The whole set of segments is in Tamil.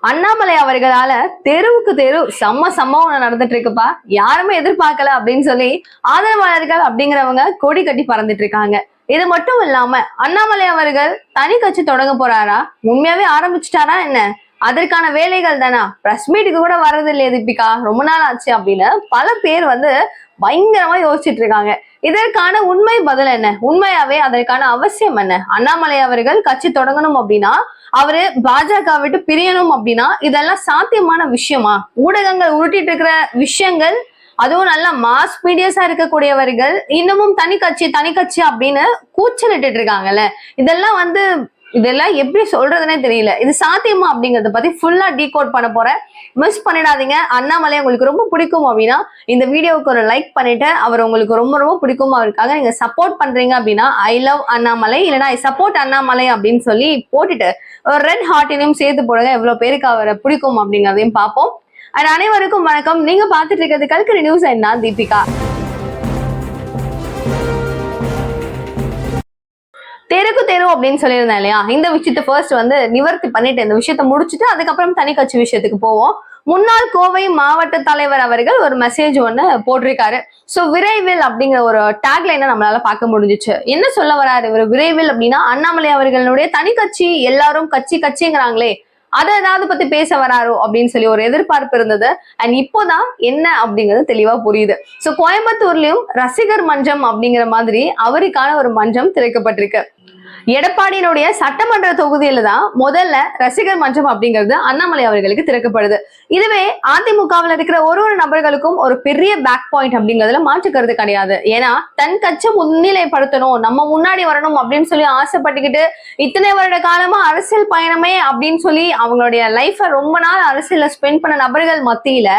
அண்ணாமலை அவர்களால தெருவுக்கு தெரு செம்ம சம்பவம் நடந்துட்டு இருக்குப்பா. யாருமே எதிர்பார்க்கல அப்படின்னு சொல்லி ஆதரவாளர்கள் அப்படிங்கிறவங்க கொடி கட்டி பறந்துட்டு இருக்காங்க. இது மட்டும் இல்லாம அண்ணாமலை அவர்கள் தனி கட்சி தொடங்க போறாரா? உண்மையாவே ஆரம்பிச்சிட்டாரா என்ன? அதற்கான வேலைகள் தானா? பிரஸ் மீட்டுக்கு கூட வர்றது இல்லையா தீபிகா. ரொம்ப நாள் ஆச்சு அப்படின்னு பல பேர் வந்து பயங்கரமா யோசிச்சுட்டு இருக்காங்க. இதற்கான உண்மை பதில் என்ன? உண்மையாவே அதற்கான அவசியம் என்ன? அண்ணாமலை அவர்கள் கட்சி தொடங்கணும் அப்படின்னா அவரு பாஜக விட்டு பிரியணும் அப்படின்னா இதெல்லாம் சாத்தியமான விஷயமா? ஊடகங்கள் உருட்டிட்டு இருக்கிற விஷயங்கள் அதுவும் நல்லா மாஸ் மீடியஸா இருக்கக்கூடியவர்கள் இன்னமும் தனி கட்சி தனி கட்சி அப்படின்னு கூச்சலிட்டு இருக்காங்கல்ல. இதெல்லாம் வந்து இதெல்லாம் எப்படி சொல்றதுனே தெரியல. இது சாத்தியமா அப்படிங்கறத பத்தி ஃபுல்லா டீகோட் பண்ண போறேன். மிஸ் பண்ணிடாதீங்க. அண்ணாமலை உங்களுக்கு ரொம்ப பிடிக்கும் அப்படின்னா இந்த வீடியோவுக்கு ஒரு லைக் பண்ணிட்டு அவர் உங்களுக்கு ரொம்ப ரொம்ப பிடிக்கும் அவருக்காக நீங்க சப்போர்ட் பண்றீங்க அப்படின்னா ஐ லவ் அண்ணாமலை. இல்லைன்னா ஐ சப்போர்ட் அண்ணாமலை அப்படின்னு சொல்லி போட்டுட்டு ஒரு ரெட் ஹார்ட்டினையும் சேர்த்து போடுங்க. எவ்வளவு பேருக்கு அவரை பிடிக்கும் அப்படிங்கிறதையும் பார்ப்போம். அண்ட் அனைவருக்கும் வணக்கம். நீங்க பாத்துட்டு இருக்கிறது கல்கரி நியூஸ் என்ன தீபிகா. அப்படின்னு சொல்லியிருந்தேன் இல்லையா? இந்த விஷயத்த ஃபர்ஸ்ட் வந்து நிவர்த்தி பண்ணிட்டு இந்த விஷயத்த முடிச்சுட்டு அதுக்கப்புறம் தனி கட்சி விஷயத்துக்கு போவோம். முன்னாள் கோவை மாவட்ட தலைவர் அவர்கள் ஒரு மெசேஜ் ஒன்று போட்டிருக்காரு. ஸோ விரைவில் அப்படிங்கிற ஒரு டேக்லைனை நம்மளால பார்க்க முடிஞ்சிச்சு. என்ன சொல்ல வராரு இவர்? விரைவில் அப்படின்னா அண்ணாமலை அவர்களுடைய தனி கட்சி எல்லாரும் கட்சி கட்சிங்கிறாங்களே. அதை ஏதாவது பத்தி பேச வராரோ அப்படின்னு சொல்லி ஒரு எதிர்பார்ப்பு இருந்தது. அண்ட் இப்போதான் என்ன அப்படிங்கிறது தெளிவா புரியுது. ஸோ கோயம்புத்தூர்லயும் ரசிகர் மன்றம் அப்படிங்கிற மாதிரி அவருக்கான ஒரு மன்றம் திறக்கப்பட்டிருக்கு. எடப்பாடியினுடைய சட்டமன்ற தொகுதியில தான் முதல்ல ரசிகர் மன்றம் அப்படிங்கிறது அண்ணாமலை அவர்களுக்கு திறக்கப்படுது. இதுவே அதிமுகவில் இருக்கிற ஒரு ஒரு நபர்களுக்கும் ஒரு பெரிய பேக் பாயிண்ட் அப்படிங்கிறதுல மாற்றுக்கிறது கிடையாது. ஏன்னா தன் கட்சி முன்னிலைப்படுத்தணும் நம்ம முன்னாடி வரணும் அப்படின்னு சொல்லி ஆசைப்பட்டுக்கிட்டு இத்தனை வருட காலமா அரசியல் பயணமே அப்படின்னு சொல்லி அவங்களுடைய லைஃபை ரொம்ப நாள் அரசியல ஸ்பெண்ட் பண்ண நபர்கள் மத்தியில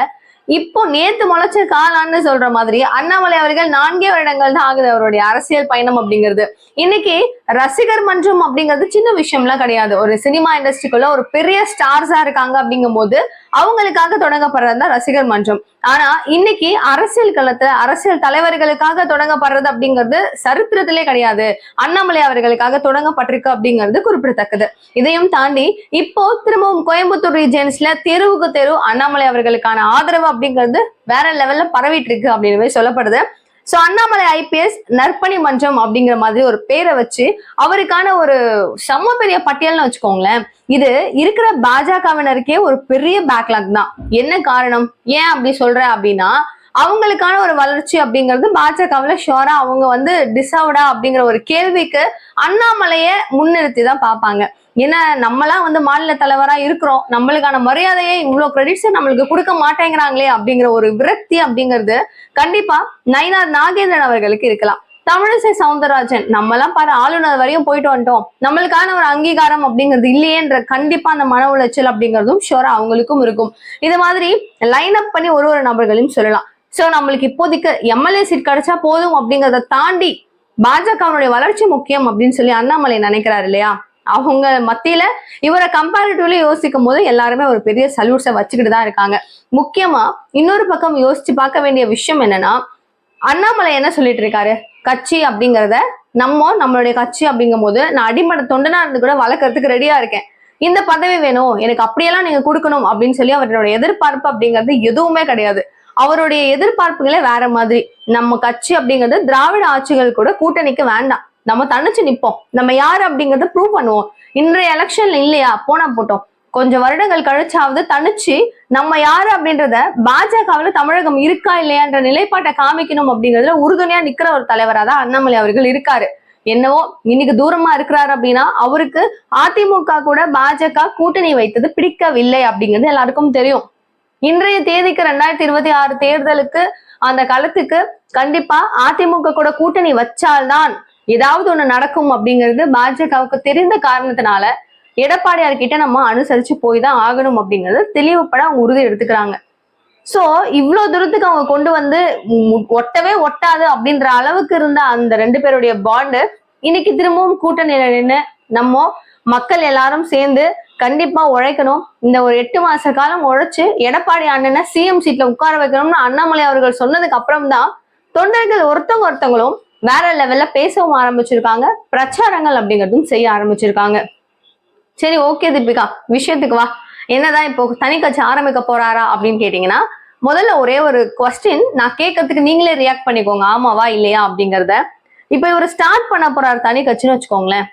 இப்போ நேத்து முளைச்ச காலான்னு சொல்ற மாதிரி அண்ணாமலை அவர்கள் நான்கே வருடங்கள் தான் ஆகுது அவருடைய அரசியல் பயணம் அப்படிங்கிறது. இன்னைக்கு ரசிகர் மன்றம் அப்படிங்கிறது சின்ன விஷயம்லாம் கிடையாது. ஒரு சினிமா இண்டஸ்ட்ரிக்குள்ள ஒரு பெரிய ஸ்டார்ஸா இருக்காங்க அப்படிங்கும் போது அவங்களுக்காக தொடங்கப்படுறது தான் ரசிகர் மன்றம். ஆனா இன்னைக்கு அரசியல் களத்துல அரசியல் தலைவர்களுக்காக தொடங்கப்படுறது அப்படிங்கிறது சரித்திரத்திலே கிடையாது. அண்ணாமலை அவர்களுக்காக தொடங்கப்பட்டிருக்கு அப்படிங்கிறது குறிப்பிடத்தக்கது. இதையும் தாண்டி இப்போ திரும்பவும் கோயம்புத்தூர் ரீஜன்ஸ்ல தெருவுக்கு தெரு அண்ணாமலை அவர்களுக்கான ஆதரவு அப்படிங்கிறது வேற லெவல்ல பரவிட்டு இருக்கு அப்படின்னு சொல்லப்படுது. சோ அண்ணாமலை ஐபிஎஸ் நற்பணி மன்றம் அப்படிங்கிற மாதிரி ஒரு பேரை வச்சு அவருக்கான ஒரு செம்ம பெரிய பட்டியல்னு வச்சுக்கோங்களேன். இது இருக்கிற பாஜகவினருக்கே ஒரு பெரிய பேக்லாக் தான். என்ன காரணம்? ஏன் அப்படி சொல்ற அப்படின்னா அவங்களுக்கான ஒரு வளர்ச்சி அப்படிங்கிறது பாஜகவில் ஷோரா அவங்க வந்து டிசர்வ்டா அப்படிங்கிற ஒரு கேள்விக்கு அண்ணாமலையை முன்னிறுத்தி தான் பார்ப்பாங்க. ஏன்னா நம்மளாம் வந்து மாநில தலைவரா இருக்கிறோம். நம்மளுக்கான மரியாதையை இவ்வளவு கிரெடிட்ஸ் நம்மளுக்கு கொடுக்க மாட்டேங்கிறாங்களே அப்படிங்கிற ஒரு விரக்தி அப்படிங்கிறது கண்டிப்பா நயினார் நாகேந்திரன் அவர்களுக்கு இருக்கலாம். தமிழிசை சவுந்தரராஜன் நம்மலாம் பாரு ஆளுநர் வரையும் போயிட்டு வந்துட்டோம். நம்மளுக்கான ஒரு அங்கீகாரம் அப்படிங்கிறது இல்லையேன்ற கண்டிப்பா அந்த மன உளைச்சல் அப்படிங்கிறதும் ஷோரா அவங்களுக்கும் இருக்கும். இது மாதிரி லைன் அப் பண்ணி ஒரு ஒரு நபர்களையும் சொல்லலாம். சோ நம்மளுக்கு இப்போதைக்கு எம்எல்ஏ சீட் கிடைச்சா போதும் அப்படிங்கிறத தாண்டி பாஜகவினுடைய வளர்ச்சி முக்கியம் அப்படின்னு சொல்லி அண்ணாமலை நினைக்கிறாரு இல்லையா? அவங்க மத்தியில இவரை கம்பேரிட்டிவ்லி யோசிக்கும் போது எல்லாருமே ஒரு பெரிய சல்யூட்ஸை வச்சுக்கிட்டு தான் இருக்காங்க. முக்கியமா இன்னொரு பக்கம் யோசிச்சு பார்க்க வேண்டிய விஷயம் என்னன்னா அண்ணாமலை என்ன சொல்லிட்டு இருக்காரு? கட்சி அப்படிங்கிறத நம்ம நம்மளுடைய கட்சி அப்படிங்கும் போது நான் அடிமட தொண்டனா இருந்து கூட வளர்க்கறதுக்கு ரெடியா இருக்கேன். இந்த பதவி வேணும் எனக்கு அப்படியெல்லாம் நீங்க கொடுக்கணும் அப்படின்னு சொல்லி அவருடைய எதிர்பார்ப்பு அப்படிங்கிறது எதுவுமே கிடையாது. அவருடைய எதிர்பார்ப்புகளே வேற மாதிரி. நம்ம கட்சி அப்படிங்கிறது திராவிட ஆட்சிகள் கூட கூட்டணிக்கு வேண்டாம். நம்ம தனிச்சு நிப்போம். நம்ம யார் அப்படிங்கறத ப்ரூவ் பண்ணுவோம். இன்றைய எலெக்ஷன்ல இல்லையா? போனா போட்டோம். கொஞ்சம் வருடங்கள் கழிச்சாவது தனிச்சு நம்ம யாரு அப்படின்றத பாஜகவுல தமிழகம் இருக்கா இல்லையான்ற நிலைப்பாட்டை காமிக்கணும் அப்படிங்கறதுல உறுதுணையா நிக்கிற ஒரு தலைவரா தான் அண்ணாமலை அவர்கள் இருக்காரு. என்னவோ இன்னைக்கு தூரமா இருக்கிறாரு அப்படின்னா அவருக்கு அதிமுக கூட பாஜக கூட்டணி வைத்தது பிடிக்கவில்லை அப்படிங்கிறது எல்லாருக்கும் தெரியும். இன்றைய தேதிக்கு ரெண்டாயிரத்தி இருபத்தி ஆறு தேர்தலுக்கு அந்த களத்துக்கு கண்டிப்பா அதிமுக கூட கூட்டணி வச்சால்தான் ஏதாவது ஒண்ணு நடக்கும் அப்படிங்கிறது பாஜகவுக்கு தெரிந்த காரணத்தினால எடப்பாடியார் கிட்ட நம்ம அனுசரிச்சு போய் தான் ஆகணும் அப்படிங்கறது தெளிவுபட அவங்க உறுதி எடுத்துக்கிறாங்க. சோ இவ்வளவு தூரத்துக்கு அவங்க கொண்டு வந்து ஒட்டவே ஒட்டாது அப்படின்ற அளவுக்கு இருந்த அந்த ரெண்டு பேருடைய பாண்டு இன்னைக்கு திரும்பவும் கூட்டணியில நின்று நம்ம மக்கள் எல்லாரும் சேர்ந்து கண்டிப்பா உழைக்கணும். இந்த ஒரு எட்டு மாச காலம் உழைச்சு எடப்பாடி அண்ணனை சிஎம் சீட்ல உட்கார வைக்கணும்னு அண்ணாமலை அவர்கள் சொன்னதுக்கு அப்புறம் தான் தொண்டர்கள் ஒருத்தவங்க ஒருத்தவங்களும் வேற லெவல்ல பேசவும் ஆரம்பிச்சிருக்காங்க. பிரச்சாரங்கள் அப்படிங்கிறதும் செய்ய ஆரம்பிச்சிருக்காங்க. சரி ஓகே தீபிகா. விஷயத்துக்கு வா. என்னதான் இப்போ தனி கட்சி ஆரம்பிக்க போறாரா அப்படின்னு கேட்டீங்கன்னா முதல்ல ஒரே ஒரு கொஸ்டின் நான் கேட்கறதுக்கு நீங்களே ரியாக்ட் பண்ணிக்கோங்க. ஆமாவா இல்லையா அப்படிங்கறத. இப்ப இவர் ஸ்டார்ட் பண்ண போறாரு தனி கட்சின்னு வச்சுக்கோங்களேன்.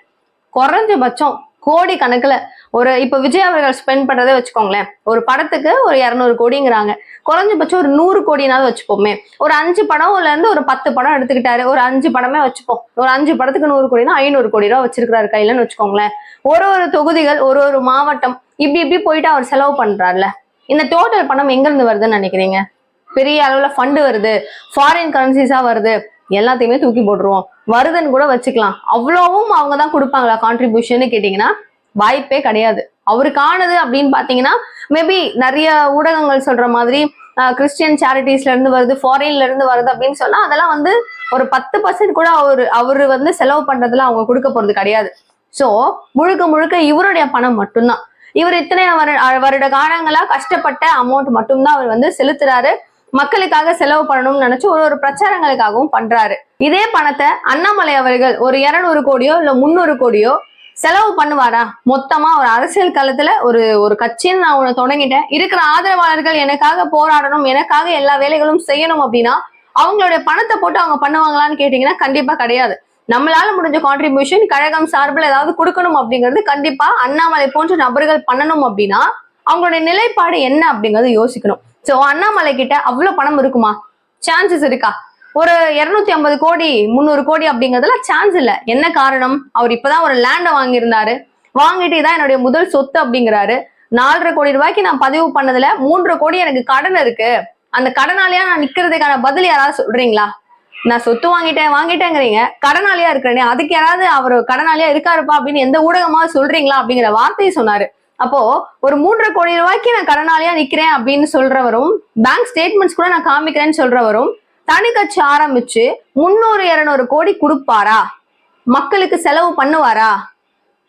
குறைஞ்சபட்சம் கோடி கணக்குல ஒரு இப்ப விஜய் அவர்கள் ஸ்பெண்ட் பண்ணுறதே வச்சுக்கோங்களேன். ஒரு படத்துக்கு ஒரு இரநூறு கோடிங்கிறாங்க. குறைஞ்சபட்சம் ஒரு நூறு கோடினாவது வச்சுப்போமே. ஒரு அஞ்சு படம்ல இருந்து ஒரு பத்து படம் எடுத்துக்கிட்டாரு. ஒரு அஞ்சு படமே வச்சுப்போம். ஒரு அஞ்சு படத்துக்கு நூறு கோடினா ஐநூறு கோடி ரூபா வச்சிருக்காரு கையிலன்னு வச்சுக்கோங்களேன். ஒரு ஒரு தொகுதிகள் ஒரு ஒரு மாவட்டம் இப்படி இப்படி போயிட்டு அவர் செலவு பண்றாருல. இந்த டோட்டல் பணம் எங்க இருந்து வருதுன்னு நினைக்கிறீங்க? பெரிய அளவுல ஃபண்டு வருது. ஃபாரின் கரன்சிஸா வருது. எல்லாத்தையுமே தூக்கி போட்டுருவோம். வருதுன்னு கூட வச்சுக்கலாம். அவ்வளவும் அவங்க தான் கொடுப்பாங்களா கான்ட்ரிபியூஷன் கேட்டீங்கன்னா வாய்ப்பே கிடையாது. அவருக்கானது அப்படின்னு பாத்தீங்கன்னா மேபி நிறைய ஊடகங்கள் சொல்ற மாதிரி கிறிஸ்டியன் சேரிட்டிஸ்ல இருந்து வருது ஃபாரின்ல இருந்து வருது அப்படின்னு சொன்னா அதெல்லாம் வந்து ஒரு பத்து பர்சன்ட் கூட அவரு அவரு வந்து செலவு பண்றதுல அவங்க கொடுக்க போறது கிடையாது. சோ முழுக்க முழுக்க இவருடைய பணம் மட்டும்தான். இவர் இத்தனை வரு- வருட காலங்களா கஷ்டப்பட்ட அமௌண்ட் மட்டும்தான் அவர் வந்து செலுத்துறாரு. மக்களுக்காக செலவு பண்ணணும்னு நினைச்சு ஒரு ஒரு பிரச்சாரங்களுக்காகவும் பண்றாரு. இதே பணத்தை அண்ணாமலை அவர்கள் ஒரு இருநூறு கோடியோ இல்ல முந்நூறு கோடியோ செலவு பண்ணுவாரா? மொத்தமா ஒரு அரசியல் களத்துல ஒரு ஒரு கட்சின்னு நான் ஒண்ணு தொடங்கிட்டேன். இருக்கிற ஆதரவாளர்கள் எனக்காக போராடணும் எனக்காக எல்லா வேலைகளும் செய்யணும் அப்படின்னா அவங்களுடைய பணத்தை போட்டு அவங்க பண்ணுவாங்களான்னு கேட்டீங்கன்னா கண்டிப்பா கிடையாது. நம்மளால முடிஞ்ச கான்ட்ரிபியூஷன் கழகம் சார்பில் ஏதாவது கொடுக்கணும் அப்படிங்கிறது கண்டிப்பா அண்ணாமலை போன்ற நபர்கள் பண்ணணும் அப்படின்னா அவங்களுடைய நிலைப்பாடு என்ன அப்படிங்கறது யோசிக்கணும். சோ அண்ணாமலை கிட்ட அவ்வளவு பணம் இருக்குமா? சான்சஸ் இருக்கா? ஒரு இருநூத்தி ஐம்பது கோடி முந்நூறு கோடி அப்படிங்கறதுல சான்ஸ் இல்ல. என்ன காரணம்? அவர் இப்பதான் ஒரு லேண்டை வாங்கியிருந்தாரு. வாங்கிட்டு இதான் என்னுடைய முதல் சொத்து அப்படிங்கிறாரு. நாலரை கோடி ரூபாய்க்கு நான் பதிவு பண்ணதுல மூன்றரை கோடி எனக்கு கடன் இருக்கு. அந்த கடனாளியா நான் நிக்கிறதுக்கான பதில் யாராவது சொல்றீங்களா? நான் சொத்து வாங்கிட்டேன் வாங்கிட்டேங்கிறீங்க. கடனாளியா இருக்கிறேனே அதுக்கு யாராவது அவர் கடனாளியா இருக்காருப்பா அப்படின்னு எந்த ஊடகமாவது சொல்றீங்களா அப்படிங்கிற வார்த்தையை சொன்னாரு. அப்போ ஒரு மூன்றரை கோடி ரூபாய்க்கு நான் கடனாளியா நிக்கிறேன் அப்படின்னு சொல்றவரும் பேங்க் ஸ்டேட்மெண்ட்ஸ் கூட நான் காமிக்கிறேன்னு சொல்றவரும் தனி கட்சி ஆரம்பிச்சு முந்நூறு இருநூறு கோடி கொடுப்பாரா? மக்களுக்கு செலவு பண்ணுவாரா?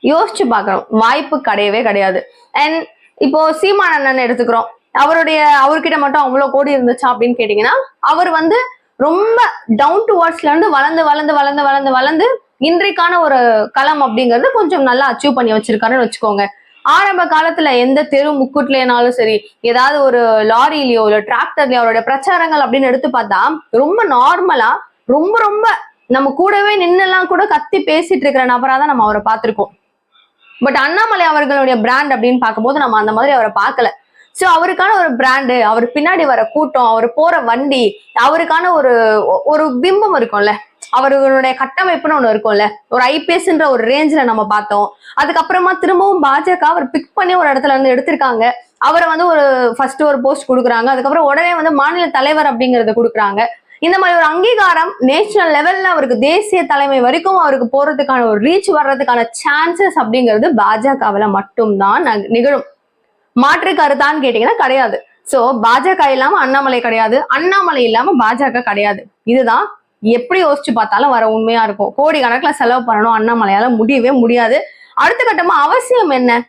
யோசிச்சு பார்க்கணும். வாய்ப்பு கிடையவே கிடையாது. அண்ட் இப்போ சீமான் அண்ணன் எடுத்துக்கிறோம். அவருடைய அவர்கிட்ட மட்டும் அவ்வளோ கோடி இருந்துச்சா அப்படின்னு கேட்டீங்கன்னா அவர் வந்து ரொம்ப டவுன் டு வேர்ட்ஸ்ல இருந்து வளர்ந்து வளர்ந்து வளர்ந்து வளர்ந்து வளர்ந்து இன்றைக்கான ஒரு களம் அப்படிங்கிறது கொஞ்சம் நல்லா அச்சீவ் பண்ணி வச்சிருக்காருன்னு வச்சுக்கோங்க. ஆரம்ப காலத்துல எந்த தெரு முக்குட்லனாலும் சரி ஏதாவது ஒரு லாரிலயோ இல்ல டிராக்டர்லயோ அவருடைய பிரச்சாரங்கள் அப்படின்னு எடுத்து பார்த்தா ரொம்ப நார்மலா ரொம்ப ரொம்ப நம்ம கூடவே நின்னெல்லாம் கூட கத்தி பேசிட்டு இருக்கிற நபரா தான் நம்ம அவரை பார்த்திருக்கோம். பட் அண்ணாமலை அவர்களுடைய பிராண்ட் அப்படின்னு பார்க்கும்போது நம்ம அந்த மாதிரி அவரை பார்க்கல. சோ அவருக்கான ஒரு பிராண்டு அவர் பின்னாடி வர கூட்டம் அவர் போற வண்டி அவருக்கான ஒரு ஒரு பிம்பம் இருக்கும்ல. அவர்களுடைய கட்டமைப்புன்னு ஒண்ணு இருக்கும்ல. ஒரு ஐபிஎஸ்ன்ற ஒரு ரேஞ்சில நம்ம பார்த்தோம். அதுக்கப்புறமா திரும்பவும் பாஜக அவர் பிக் பண்ணி ஒரு இடத்துல இருந்து எடுத்திருக்காங்க. அவரை வந்து ஒரு ஃபர்ஸ்ட் ஒரு போஸ்ட் கொடுக்குறாங்க. அதுக்கப்புறம் உடனே வந்து மாநில தலைவர் அப்படிங்கறத கொடுக்குறாங்க. இந்த மாதிரி ஒரு அங்கீகாரம் நேஷனல் லெவல்ல அவருக்கு தேசிய தலைமை வரைக்கும் அவருக்கு போறதுக்கான ஒரு ரீச் வர்றதுக்கான சான்சஸ் அப்படிங்கிறது பாஜகவுல மட்டும்தான் நிகழும். மாற்று கருத்தான்னு கேட்டீங்கன்னா கிடையாது. சோ பாஜக இல்லாம அண்ணாமலை கிடையாது. அண்ணாமலை இல்லாம பாஜக கிடையாது. இதுதான் எப்படி யோசிச்சு பார்த்தாலும் வர உண்மையா இருக்கும். கோடி கணக்குல செலவு பண்ணணும் அண்ணாமலையால முடியவே முடியாது. அடுத்த கட்டமா அவசியம் என்ன?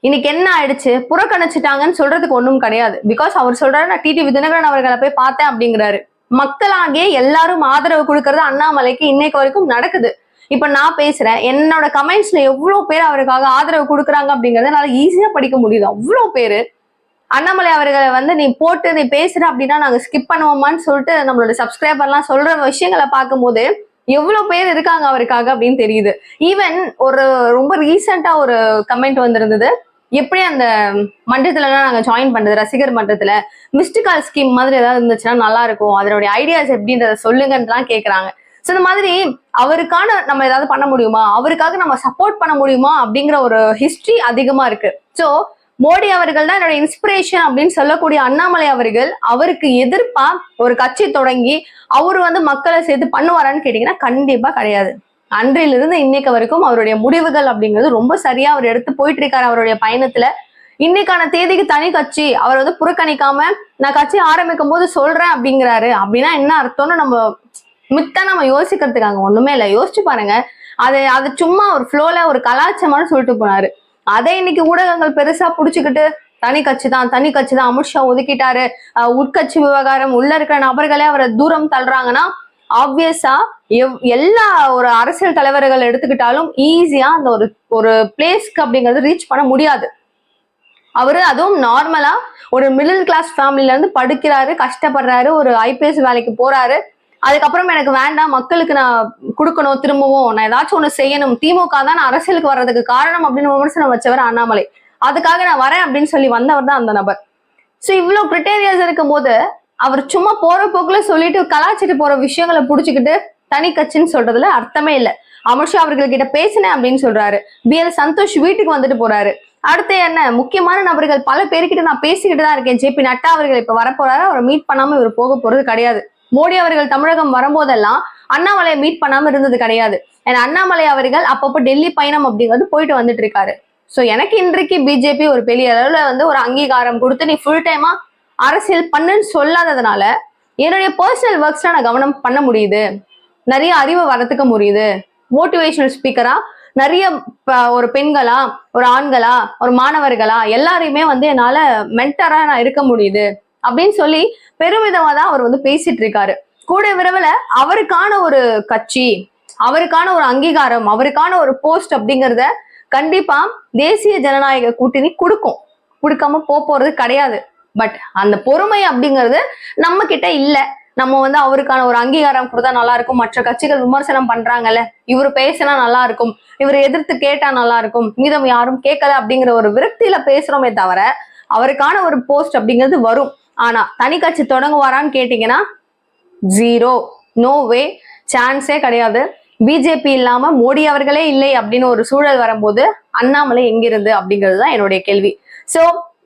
இன்னைக்கு என்ன ஆயிடுச்சு? புறக்கணிச்சிட்டாங்கன்னு சொல்றதுக்கு ஒண்ணும் கிடையாது. பிகாஸ் அவர் சொல்றாரு நான் டிடி தினகரன் அவர்களை போய் பார்த்தேன் அப்படிங்கிறாரு. மக்களாகிய எல்லாரும் ஆதரவு கொடுக்கறது அண்ணாமலைக்கு இன்னைக்கு வரைக்கும் நடக்குது. இப்ப நான் பேசுறேன் என்னோட கமெண்ட்ஸ்ல எவ்வளவு பேர் அவருக்காக ஆதரவு கொடுக்குறாங்க அப்படிங்கறத என்னால ஈஸியா படிக்க முடியுது. அவ்வளவு பேரு அண்ணாமலை அவர்களை வந்து நீ போட்டு நீ பேசுற அப்படின்னா நாங்க ஸ்கிப் பண்ணுவோமான்னு சொல்லிட்டு நம்மளோட சப்ஸ்கிரைபர்லாம் சொல்ற விஷயங்களை பார்க்கும்போது எவ்வளவு பேர் இருக்காங்க அவருக்காக அப்படின்னு தெரியுது. ஈவன் ஒரு ரொம்ப ரீசெண்டா ஒரு கமெண்ட் வந்திருந்தது. எப்படி அந்த மன்றத்துலலாம் நாங்கள் ஜாயின் பண்ணுறது ரசிகர் மன்றத்தில்? மிஸ்டு கால் ஸ்கீம் மாதிரி ஏதாவது இருந்துச்சுன்னா நல்லா இருக்கும். அதனுடைய ஐடியாஸ் எப்படின்றத சொல்லுங்கன்றலாம் கேட்குறாங்க ஸோ இந்த மாதிரி அவருக்கான நம்ம ஏதாவது பண்ண முடியுமா? அவருக்காக நம்ம சப்போர்ட் பண்ண முடியுமா? அப்படிங்கிற ஒரு ஹிஸ்ட்ரி அதிகமாக இருக்கு. ஸோ மோடி அவர்கள் தான் என்னோட இன்ஸ்பிரேஷன் அப்படின்னு சொல்லக்கூடிய அண்ணாமலை அவர்கள் அவருக்கு எதிர்ப்பா ஒரு கட்சி தொடங்கி அவர் வந்து மக்களை சேர்த்து பண்ணுவாரான்னு கேட்டீங்கன்னா கண்டிப்பா கிடையாது. அன்றிலிருந்து இன்னைக்கு வரைக்கும் அவருடைய முடிவுகள் அப்படிங்கிறது ரொம்ப சரியா அவர் எடுத்து போயிட்டு இருக்காரு அவருடைய பயணத்துல. இன்னைக்கான தேதிக்கு தனி கட்சி அவர் வந்து புறக்கணிக்காம நான் கட்சி ஆரம்பிக்கும் போது சொல்றேன் அப்படிங்கிறாரு. அப்படின்னா என்ன அர்த்தம்னு நம்ம மித்த நம்ம யோசிக்கிறதுக்காங்க ஒண்ணுமே இல்லை. யோசிச்சு பாருங்க. அது அது சும்மா ஒரு ஃப்ளோல ஒரு கலாச்சாரம்னு சொல்லிட்டு போனாரு. அதை இன்னைக்கு ஊடகங்கள் பெருசா புடிச்சுக்கிட்டு தனி கட்சி தான் தனி கட்சி தான் அமித்ஷா ஒதுக்கிட்டாரு. உட்கட்சி விவகாரம் உள்ள இருக்கிற நபர்களே அவரை தூரம் தள்ளுறாங்கன்னா ஆப்வியஸா எவ் எல்லா ஒரு அரசியல் தலைவர்கள் எடுத்துக்கிட்டாலும் ஈஸியா அந்த ஒரு ஒரு பிளேஸ்க்கு அப்படிங்கறது ரீச் பண்ண முடியாது. அவரு அதுவும் நார்மலா ஒரு மிடில் கிளாஸ் ஃபேமிலில இருந்து படுக்கிறாரு கஷ்டப்படுறாரு ஒரு ஐபிஎஸ் வேலைக்கு போறாரு. அதுக்கப்புறம் எனக்கு வேண்டாம் மக்களுக்கு நான் கொடுக்கணும் திரும்பவும் நான் ஏதாச்சும் ஒண்ணு செய்யணும். திமுக தான் நான் அரசியலுக்கு வர்றதுக்கு காரணம் அப்படின்னு விமர்சனம் வச்சவர் அண்ணாமலை. அதுக்காக நான் வரேன் அப்படின்னு சொல்லி வந்தவர் தான் அந்த நபர். சோ இவ்வளவு கிரிட்டேரியாஸ் இருக்கும் போது அவர் சும்மா போற போக்குல சொல்லிட்டு கலாச்சிட்டு போற விஷயங்களை புடிச்சுக்கிட்டு தனி கட்சின்னு சொல்றதுல அர்த்தமே இல்ல. அமித்ஷா அவர்கள் கிட்ட பேசினேன் அப்படின்னு சொல்றாரு. பி எல் சந்தோஷ் வீட்டுக்கு வந்துட்டு போறாரு. அடுத்து என்ன? முக்கியமான நபர்கள் பல பேர்கிட்ட நான் பேசிக்கிட்டு தான் இருக்கேன். ஜே பி நட்டா அவர்கள் இப்ப வரப்போறாரு. அவரை மீட் பண்ணாம இவர் போக போறது கிடையாது. மோடி அவர்கள் தமிழகம் வரும்போதெல்லாம் அண்ணாமலையை மீட் பண்ணாம இருந்தது கிடையாது. ஏன்னா அண்ணாமலை அவர்கள் அப்பப்போ டெல்லி பயணம் அப்படிங்கிறது போயிட்டு வந்துட்டு இருக்காரு. ஸோ எனக்கு இன்றைக்கு பிஜேபி ஒரு பெரிய அளவுல வந்து ஒரு அங்கீகாரம் கொடுத்து நீ ஃபுல் டைமா அரசியல் பண்ணுன்னு சொல்லாததுனால என்னுடைய பர்சனல் ஒர்க்ஸ்ல நான் கவனம் பண்ண முடியுது. நிறைய அறிவு வரத்துக்க முடியுது. மோட்டிவேஷனல் ஸ்பீக்கரா நிறைய ப- ஒரு பெண்களா ஒரு ஆண்களா ஒரு மாணவர்களா எல்லாரையுமே வந்து என்னால மென்டரா நான் இருக்க முடியுது. அப்படின்னு சொல்லி பெருமிதமா தான் அவர் வந்து பேசிட்டு இருக்காரு. கூட விரைவில் அவருக்கான ஒரு கட்சி அவருக்கான ஒரு அங்கீகாரம் அவருக்கான ஒரு போஸ்ட் அப்படிங்கிறத கண்டிப்பா தேசிய ஜனநாயக கூட்டணி கொடுக்கும். கொடுக்காம போறது கிடையாது. பட் அந்த பொறுமை அப்படிங்கிறது நம்ம கிட்ட இல்ல. நம்ம வந்து அவருக்கான ஒரு அங்கீகாரம் கொடுத்தா நல்லா இருக்கும். மற்ற கட்சிகள் விமர்சனம் பண்றாங்கல்ல இவர் பேசினா நல்லா இருக்கும். இவர் எதிர்த்து கேட்டா நல்லா இருக்கும். மீதம் யாரும் கேட்கல அப்படிங்கிற ஒரு விரக்தியில பேசுறோமே தவிர அவருக்கான ஒரு போஸ்ட் அப்படிங்கிறது வரும். ஆனா தனி கட்சி தொடங்குவாரான்னு கேட்டீங்கன்னா ஜீரோ நோ வே சான்ஸே கிடையாது. பிஜேபி இல்லாம மோடி அவர்களே இல்லை அப்படின்னு ஒரு சூழல் வரும்போது அண்ணாமலை எங்கிருந்து அப்படிங்கிறது தான் என்னுடைய கேள்வி. சோ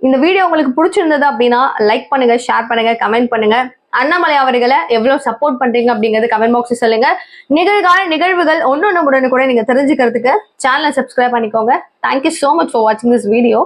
இந்த வீடியோ உங்களுக்கு பிடிச்சிருந்தது அப்படின்னா லைக் பண்ணுங்க ஷேர் பண்ணுங்க கமெண்ட் பண்ணுங்க. அண்ணாமலை அவர்களை எவ்வளவு சப்போர்ட் பண்றீங்க அப்படிங்கிறது கமெண்ட் பாக்ஸ் சொல்லுங்க. நிகழ்கால நிகழ்வுகள் ஒன்னொன்னு உடனே கூட நீங்க தெரிஞ்சுக்கிறதுக்கு சேனலை சப்ஸ்கிரைப் பண்ணிக்கோங்க. Thank you so much for வாட்சிங் திஸ் வீடியோ